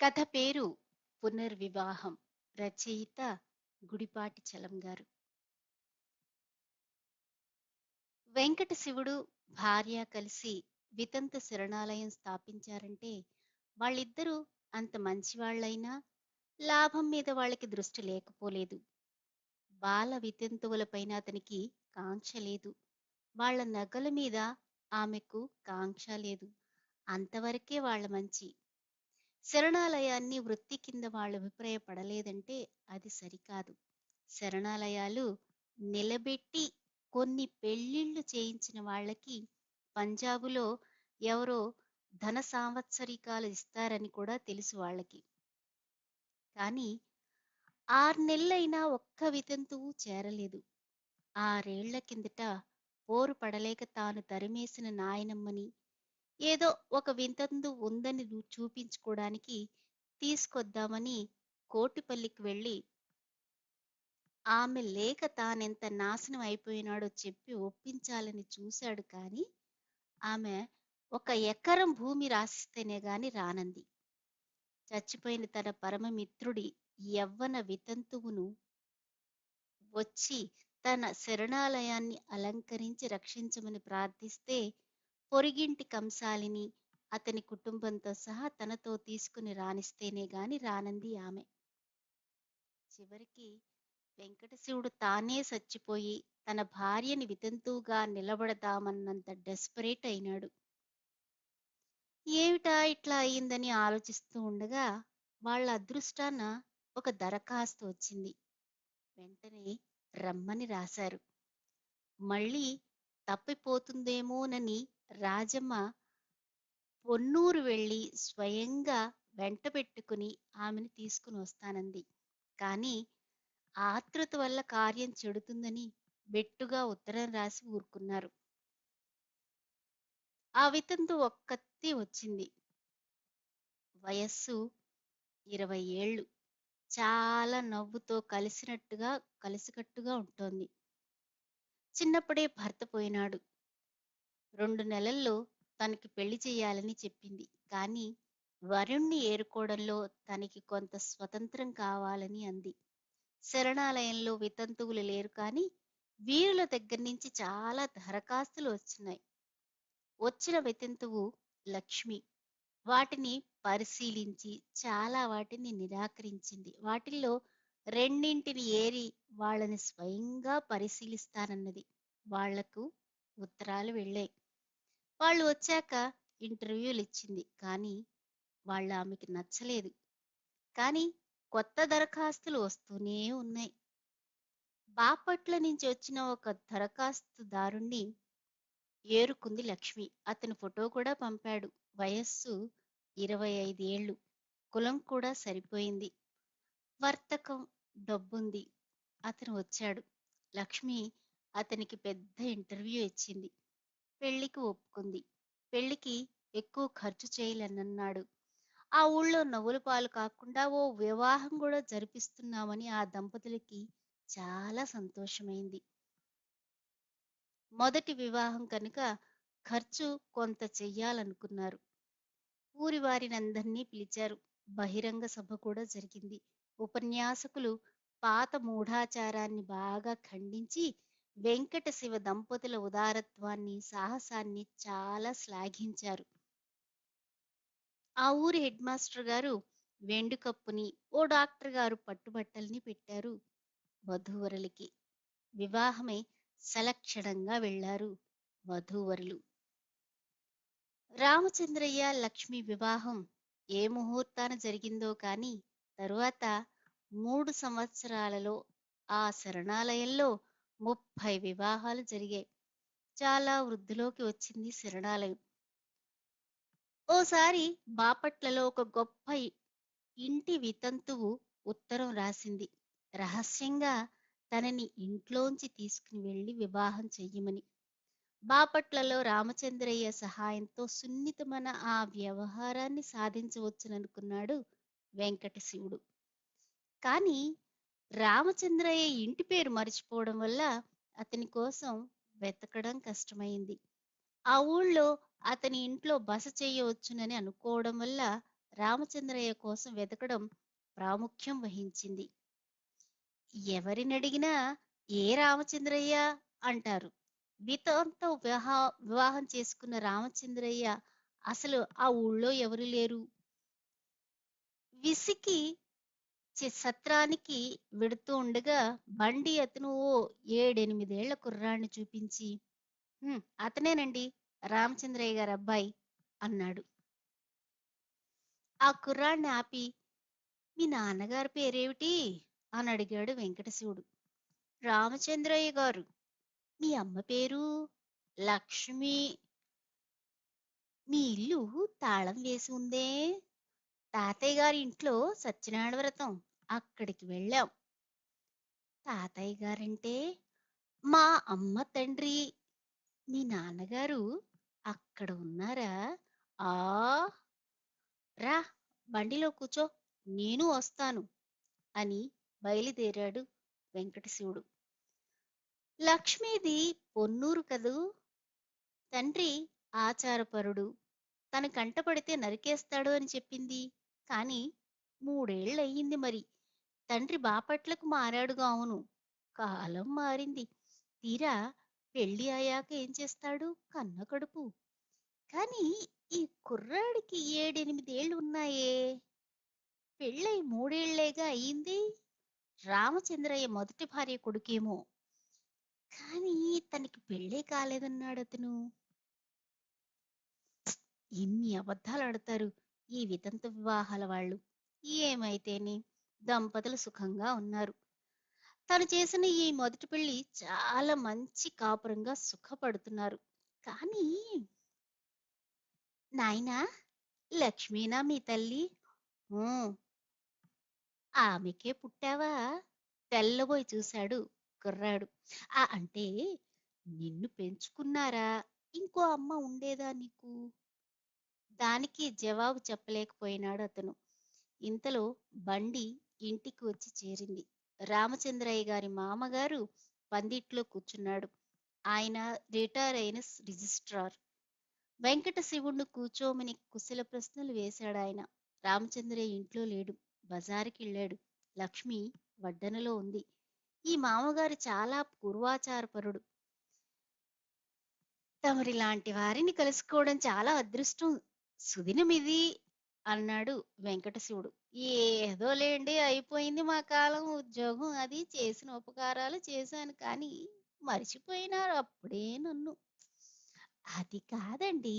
కథ పేరు పునర్వివాహం. రచయిత గుడిపాటి చలం గారు. వెంకట శివుడు భార్య కలిసి వితంత శరణాలయం స్థాపించారంటే వాళ్ళిద్దరూ అంత మంచివాళ్ళైనా లాభం మీద వాళ్ళకి దృష్టి లేకపోలేదు. బాల వితంతువులపైన అతనికి కాంక్ష లేదు. వాళ్ళ నగల మీద ఆమెకు కాంక్ష లేదు. అంతవరకే వాళ్ళ మంచి. శరణాలయాన్ని వృత్తి కింద వాళ్ళు అభిప్రాయపడలేదంటే అది సరికాదు. శరణాలయాలు నిలబెట్టి కొన్ని పెళ్ళిళ్ళు చేయించిన వాళ్ళకి పంజాబులో ఎవరో ధన సాంవత్సరికాలు ఇస్తారని కూడా తెలుసు వాళ్ళకి. కానీ ఆరు నెలలైనా ఒక్క వితంతువు చేరలేదు. ఆరేళ్ళ కిందట పోరు పడలేక తాను తరిమేసిన నాయనమ్మని ఏదో ఒక వింతందు ఉందని చూపించుకోవడానికి తీసుకొద్దామని కోటిపల్లికి వెళ్ళి ఆమె లేక తానెంత నాశనం అయిపోయినాడో చెప్పి ఒప్పించాలని చూశాడు కానీ ఆమె ఒక ఎకరం భూమి రాసిస్తేనే గాని రానంది. చచ్చిపోయిన తన పరమమిత్రుడి యవ్వన వితంతువును వచ్చి తన శరణాలయాన్ని అలంకరించి రక్షించమని ప్రార్థిస్తే పొరిగింటి కంసాలిని అతని కుటుంబంతో సహా తనతో తీసుకుని రానిస్తేనే గాని రానంది ఆమె. చివరికి వెంకటశివుడు తానే చచ్చిపోయి తన భార్యని వితంతువుగా నిలబడదామన్నంత డెస్పరేట్ అయినాడు. ఏమిటా ఇట్లా అయిందని ఆలోచిస్తూ ఉండగా వాళ్ళ అదృష్టాన ఒక దరఖాస్తు వచ్చింది. వెంటనే రమ్మని రాశారు. మళ్ళీ తప్పిపోతుందేమోనని రాజమ్మ పొన్నూరు వెళ్ళి స్వయంగా వెంట పెట్టుకుని ఆమెను తీసుకుని వస్తానంది. కానీ ఆతృత వల్ల కార్యం చెడుతుందని బెట్టుగా ఉత్తరం రాసి ఊరుకున్నారు. ఆ వితంతు ఒక్కత్తి వచ్చింది. వయస్సు ఇరవై ఏళ్ళు. చాలా నవ్వుతో కలిసినట్టుగా కలిసికట్టుగా ఉంటోంది. చిన్నప్పుడే భర్త పోయినాడు. రెండు నెలల్లో తనకి పెళ్ళి చేయాలని చెప్పింది. కానీ వరుణ్ణి ఏరుకోవడంలో తనకి కొంత స్వతంత్రం కావాలని అంది. శరణాలయంలో వితంతువులు లేరు కానీ వీరుల దగ్గర నుంచి చాలా దరఖాస్తులు వచ్చినాయి. వచ్చిన వితంతువు లక్ష్మి వాటిని పరిశీలించి చాలా వాటిని నిరాకరించింది. వాటిల్లో రెండింటిని ఏరి వాళ్ళని స్వయంగా పరిశీలిస్తానన్నది. వాళ్ళకు ఉత్తరాలు వెళ్ళాయి. వాళ్ళు వచ్చాక ఇంటర్వ్యూలు ఇచ్చింది. కానీ వాళ్ళు ఆమెకి నచ్చలేదు. కానీ కొత్త దరఖాస్తులు వస్తూనే ఉన్నాయి. బాపట్ల నుంచి వచ్చిన ఒక దరఖాస్తుదారుణ్ణి ఏరుకుంది లక్ష్మి. అతని ఫోటో కూడా పంపాడు. వయస్సు ఇరవై ఐదేళ్ళు కులం కూడా సరిపోయింది. వర్తకం డబ్బుంది. అతను వచ్చాడు. లక్ష్మి అతనికి పెద్ద ఇంటర్వ్యూ ఇచ్చింది. పెళ్ళికి ఒప్పుకుంది. పెళ్ళికి ఎక్కువ ఖర్చు చేయలేనన్నాడు. ఆ ఊళ్ళో నవ్వులు పాలు కాకుండా ఓ వివాహం కూడా జరిపిస్తున్నామని ఆ దంపతులకి చాలా సంతోషమైంది. మొదటి వివాహం కనుక ఖర్చు కొంత చెయ్యాలనుకున్నారు. ఊరి వారినందరినీ పిలిచారు. బహిరంగ సభ కూడా జరిగింది. ఉపన్యాసకులు పాత మూఢాచారాన్ని బాగా ఖండించి వెంకట శివ దంపతుల ఉదారత్వాన్ని సాహసాన్ని చాలా శ్లాఘించారు. ఆ ఊరి హెడ్ మాస్టర్ గారు వెండుకప్పుని ఓ డాక్టర్ గారు పట్టుబట్టల్ని పెట్టారు వధూవరులకి. వివాహమై సలక్షణంగా వెళ్ళారు వధూవరులు. రామచంద్రయ్య లక్ష్మి వివాహం ఏ ముహూర్తాన జరిగిందో కాని తరువాత మూడు సంవత్సరాలలో ఆ శరణాలయంలో ముప్పై వివాహాలు జరిగాయి. చాలా వృద్ధిలోకి వచ్చింది శరణాలయం. ఓసారి బాపట్లలో ఒక గొప్ప ఇంటి వితంతువు ఉత్తరం రాసింది. రహస్యంగా తనని ఇంట్లోంచి తీసుకుని వెళ్ళి వివాహం చెయ్యమని. బాపట్లలో రామచంద్రయ్య సహాయంతో సున్నితమైన ఆ వ్యవహారాన్ని సాధించవచ్చుననుకున్నాడు వెంకటశివుడు. కానీ రామచంద్రయ్య ఇంటి పేరు మర్చిపోవడం వల్ల అతని కోసం వెతకడం కష్టమైంది. ఆ ఊళ్ళో అతని ఇంట్లో బస చేయవచ్చునని అనుకోవడం వల్ల రామచంద్రయ్య కోసం వెతకడం ప్రాముఖ్యం వహించింది. ఎవరినడిగినా ఏ రామచంద్రయ్య అంటారు. వితంత వివాహ వివాహం చేసుకున్న రామచంద్రయ్య అసలు ఆ ఊళ్ళో ఎవరు లేరు. విసికి సత్రానికి వెడుతూ ఉండగా బండి అతను ఓ ఏడెనిమిదేళ్ళ కుర్రాన్ని చూపించి అతనేనండి రామచంద్రయ్య గారి అబ్బాయి అన్నాడు. ఆ కుర్రాడిని ఆపి మీ నాన్నగారి పేరేమిటి? అని అడిగాడు వెంకటశివుడు. రామచంద్రయ్య గారు. మీ అమ్మ పేరు? లక్ష్మి. మీ ఇల్లు తాళం వేసి ఉందే? తాతయ్య గారి ఇంట్లో సత్యనారాయణ వ్రతం. అక్కడికి వెళ్ళాం. తాతయ్య గారంటే మా అమ్మ తండ్రి మీ నాన్నగారు అక్కడ ఉన్నారా? ఆ రా బండిలో కూర్చో నేను వస్తాను అని బయలుదేరాడు వెంకటశివుడు. లక్ష్మీది పొన్నూరు కదూ? తండ్రి ఆచారపరుడు. తన కంటపడితే నరికేస్తాడు అని చెప్పింది. కాని మూడేళ్ళయ్యింది మరి. తండ్రి బాపట్లకు మారాడుగా అవును. కాలం మారింది. తీరా పెళ్ళి అయ్యాక ఏం చేస్తాడు? కన్న కడుపు. కాని ఈ కుర్రాడికి ఏడెనిమిదేళ్ళు ఉన్నాయే. పెళ్ళై మూడేళ్ళేగా అయింది. రామచంద్రయ్య మొదటి భార్య కొడుకేమో. కానీ తనకి పెళ్ళే కాలేదన్నాడు అతను. ఎన్ని అబద్ధాలు ఆడతారు ఈ వితంత వివాహాల వాళ్ళు. ఏమైతేనే? దంపతులు సుఖంగా ఉన్నారు. తను చేసిన ఈ మొదటి పెళ్ళి చాలా మంచి కాపురంగా సుఖపడుతున్నారు. కానీ నాయనా లక్ష్మీనా మీ తల్లి? ఆమెకే పుట్టావా? తెల్లబోయి చూశాడు కుర్రాడు. ఆ అంటే నిన్ను పెంచుకున్నారా? ఇంకో అమ్మ ఉండేదా నీకు? దానికి జవాబు చెప్పలేకపోయినాడు అతను. ఇంతలో బండి ఇంటికి వచ్చి చేరింది. రామచంద్రయ్య గారి మామగారు పందిట్లో కూర్చున్నాడు. ఆయన రిటైర్ అయిన రిజిస్ట్రార్. వెంకట శివుణ్ణి కూర్చోమని కుశల ప్రశ్నలు వేశాడు ఆయన. రామచంద్రయ్య ఇంట్లో లేడు. బజారుకి వెళ్ళాడు. లక్ష్మి వడ్డనలో ఉంది. ఈ మామగారు చాలా పూర్వాచారపరుడు. తమరి లాంటి వారిని కలుసుకోవడం చాలా అదృష్టం. సుదినమిది అన్నాడు వెంకటశివుడు. ఏదో లేండి అయిపోయింది మా కాలం ఉద్యోగం. అది చేసిన ఉపకారాలు చేశాను కానీ మర్చిపోయినారు అప్పుడే నన్ను. అది కాదండి.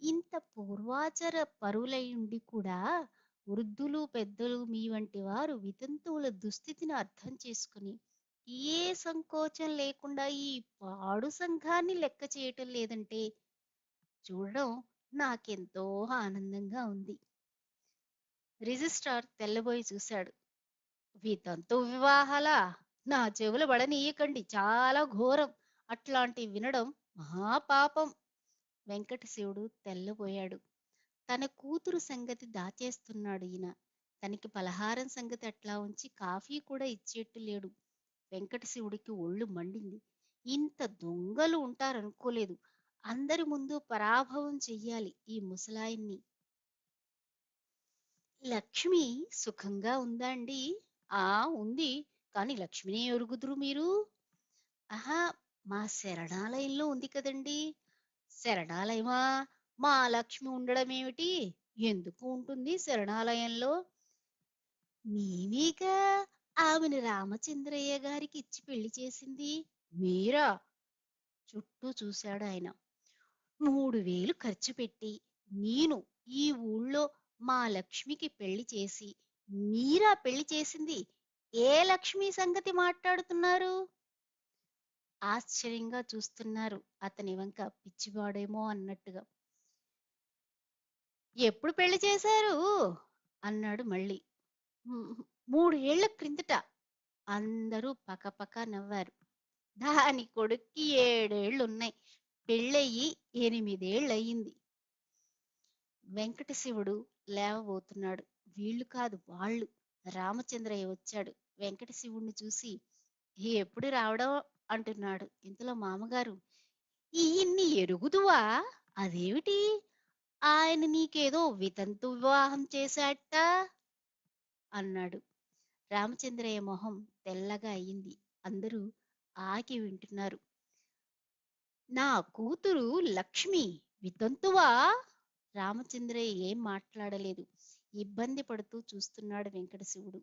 ఇంత పూర్వాచార పరులై ఉండి కూడా వృద్ధులు పెద్దలు మీ వంటి వారు వితంతువుల దుస్థితిని అర్థం చేసుకుని ఏ సంకోచం లేకుండా ఈ పాడు సంఘాన్ని లెక్క చేయటం లేదంటే చూడడం నాకెంతో ఆనందంగా ఉంది. రిజిస్ట్రార్ తెల్లబోయి చూశాడు. వీతంతు వివాహాలా నా చెవులు పడనీయకండి చాలా ఘోరం. అట్లాంటివి వినడం మహాపాపం. వెంకటశివుడు తెల్లబోయాడు. తన కూతురు సంగతి దాచేస్తున్నాడు ఈయన. తనకి పలహారం సంగతి అట్లా ఉంచి కాఫీ కూడా ఇచ్చేట్టు లేడు. వెంకటశివుడికి ఒళ్ళు మండింది. ఇంత దొంగలు ఉంటారనుకోలేదు. అందరి ముందు పరాభవం చెయ్యాలి ఈ ముసలాయిన్ని. లక్ష్మి సుఖంగా ఉందా అండి ఆ ఉంది. కాని లక్ష్మిని ఎరుగుదురు మీరు. ఆహా మా శరణాలయంలో ఉంది కదండి. శరణాలయమా? మా లక్ష్మి ఉండడం ఏమిటి ఎందుకు ఉంటుంది శరణాలయంలో? మేమేగా ఆమెను రామచంద్రయ్య గారికి ఇచ్చి పెళ్ళి చేసింది. మీరా? చుట్టూ చూశాడు ఆయన మూడు వేలు ఖర్చు పెట్టి నేను ఈ ఊళ్ళో మా లక్ష్మికి పెళ్ళి చేసి మీరా పెళ్ళి చేసింది? ఏ లక్ష్మి సంగతి మాట్లాడుతున్నారు? ఆశ్చర్యంగా చూస్తున్నారు. అతని వంక పిచ్చివాడేమో అన్నట్టుగా. ఎప్పుడు పెళ్ళి చేశారు? అన్నాడు మళ్ళీ. మూడేళ్ళ క్రిందట. అందరూ పకపక నవ్వారు. దాని కొడుక్కి ఏడేళ్ళు ఉన్నాయి పెళ్ళయ్యి ఎనిమిదేళ్ళు అయ్యింది వెంకటశివుడు లేవబోతున్నాడు. వీళ్ళు కాదు వాళ్ళు. రామచంద్రయ్య వచ్చాడు. వెంకటశివుణ్ణి చూసి ఎప్పుడు రావడం? అంటున్నాడు. ఇంతలో మామగారు ఈయన్ని ఎరుగుదువా? అదేమిటి? ఆయన నీకేదో వితంతు వివాహం చేశాట? అన్నాడు. రామచంద్రయ్య మొహం తెల్లగా అయింది. అందరూ ఆకి వింటున్నారు. నా కూతురు లక్ష్మి వితంతువా? రామచంద్రయ్య ఏం మాట్లాడలేదు. ఇబ్బంది పడుతూ చూస్తున్నాడు వెంకటశివుడు.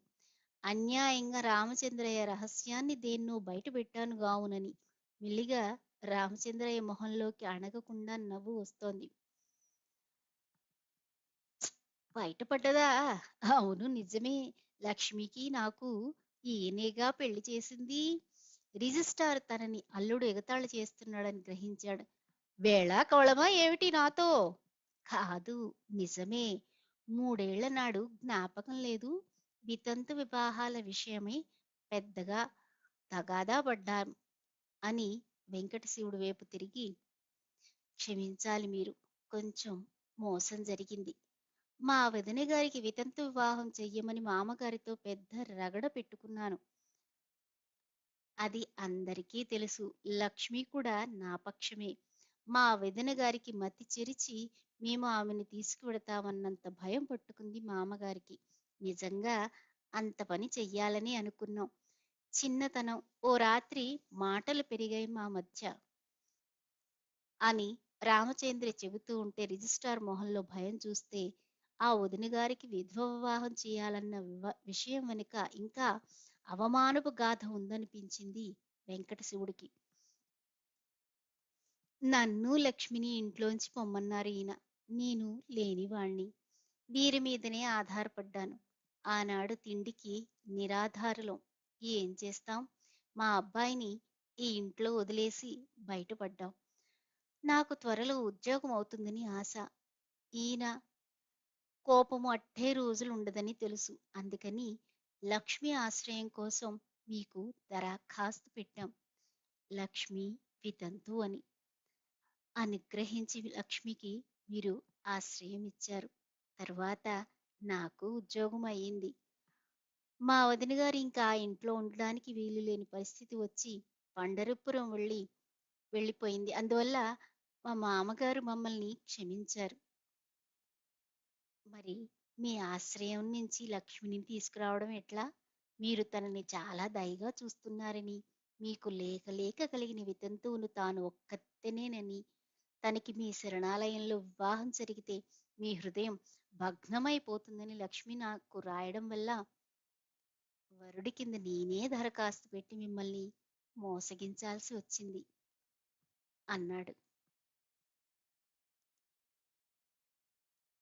అన్యాయంగా రామచంద్రయ్య రహస్యాన్ని దేన్నో బయట పెట్టాను గావునని. మెల్లిగా రామచంద్రయ్య మొహంలోకి అణగకుండా నవ్వు వస్తోంది. బయటపడ్డదా? అవును నిజమే. లక్ష్మికి నాకు ఈయనేగా పెళ్ళి చేసింది. రిజిస్ట్రార్ తనని అల్లుడు ఎగతాళి చేస్తున్నాడని గ్రహించాడు. వేళా కవళమా ఏమిటి నాతో? కాదు నిజమే. మూడేళ్ళ నాడు జ్ఞాపకం లేదు. వితంతు వివాహాల విషయమై పెద్దగా తగాదా పడ్డాం అని వెంకటశివుడు వైపు తిరిగి క్షమించాలి మీరు. కొంచెం మోసం జరిగింది. మా వదిన గారికి వితంతు వివాహం చెయ్యమని మామగారితో పెద్ద రగడ పెట్టుకున్నాను. అది అందరికీ తెలుసు. లక్ష్మి కూడా నా పక్షమే. మా వదిన గారికి మతి చెరిచి మేము ఆమెను తీసుకువెడతామన్నంత భయం పట్టుకుంది మామగారికి నిజంగా అంత పని చెయ్యాలని అనుకున్నాం. చిన్నతనం ఓ రాత్రి మాటలు పెరిగాయి మా మధ్య. అని రామచంద్ర చెబుతూ ఉంటే రిజిస్ట్రార్ మొహంలో భయం చూస్తే ఆ వదిన గారికి విధవ వివాహం చేయాలన్న విషయం వెనుక ఇంకా అవమానపు గాథ ఉందనిపించింది వెంకటశివుడికి. నన్ను లక్ష్మిని ఇంట్లోంచి పొమ్మన్నారు ఈయన. నేను లేనివాణ్ణి. వీరి మీదనే ఆధారపడ్డాను. ఆనాడు తిండికి నిరాధారులం. ఏం చేస్తాం? మా అబ్బాయిని ఈ ఇంట్లో వదిలేసి బయటపడ్డాం. నాకు త్వరలో ఉద్యోగం అవుతుందని ఆశ. ఈయన కోపము అట్టే రోజులు ఉండదని తెలుసు. అందుకని లక్ష్మి ఆశ్రయం కోసం మీకు దరఖాస్తు పెట్టాం. లక్ష్మి వితంతు అని. అనుగ్రహించి లక్ష్మికి మీరు ఆశ్రయం ఇచ్చారు. తర్వాత నాకు ఉద్యోగం అయ్యింది. మా వదిన గారు ఇంకా ఇంట్లో ఉండడానికి వీలు లేని పరిస్థితి వచ్చి పండరపురం వెళ్ళి వెళ్ళిపోయింది. అందువల్ల మా మామగారు మమ్మల్ని క్షమించారు. మరి మీ ఆశ్రయం నుంచి లక్ష్మిని తీసుకురావడం ఎట్లా? మీరు తనని చాలా దయగా చూస్తున్నారని మీకు లేక లేక కలిగిన వితంతువును తాను ఒక్కతేనేనని తనకి మీ శరణాలయంలో వివాహం జరిగితే మీ హృదయం భగ్నమైపోతుందని లక్ష్మి నాకు రాయడం వల్ల వరుడి కింద నేనే దరఖాస్తు పెట్టి మిమ్మల్ని మోసగించాల్సి వచ్చింది అన్నాడు.